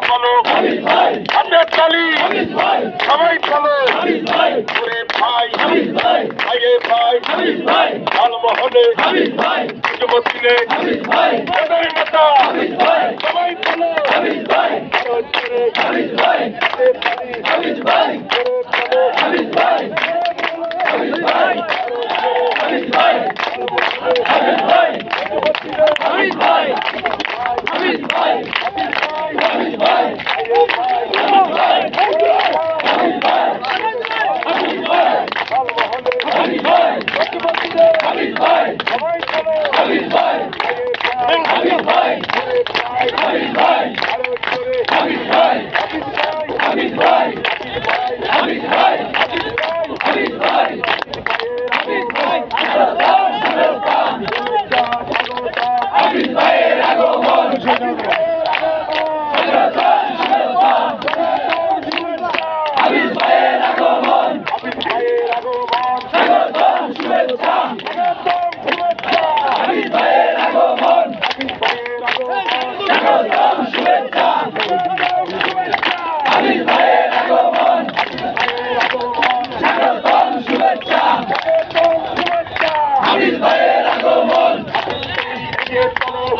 চলো হাতে তালি সবাই চলো ওরে ভাই ভাইয়ে ভাই লালমোহনে যুবতীনে ওদের নেতা সবাই চলো আরও জোরে হাতে তালি ওরে চলো সবাই চলো আরও জোরে ভাইয়ের আগমন স্বাগতম শুভেচ্ছা স্বাগতম শুভেচ্ছা ভাইয়ের আগমন ভাইয়ের আগমন স্বাগতম শুভেচ্ছা স্বাগতম শুভেচ্ছা ভাইয়ের আগমন ভাইয়ের আগমন স্বাগতম শুভেচ্ছা স্বাগতম শুভেচ্ছা ভাইয়ের আগমন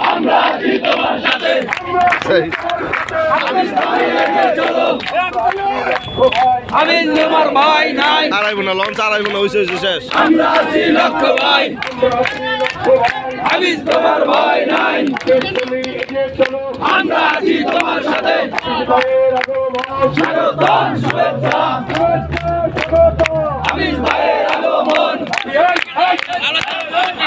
আমরা আছি তোমার সাথে নাই আড়াইবো না লঞ্চ আড়াইবো না হয়েছে শেষ আমরা আছি লক্ষ্য ভাই আমি তোমার ভাই নাই আমরা আছি তোমার সাথে স্বাগতম শুভেচ্ছা আমি ভাইয়ের আগমন স্বাগতম শুভেচ্ছা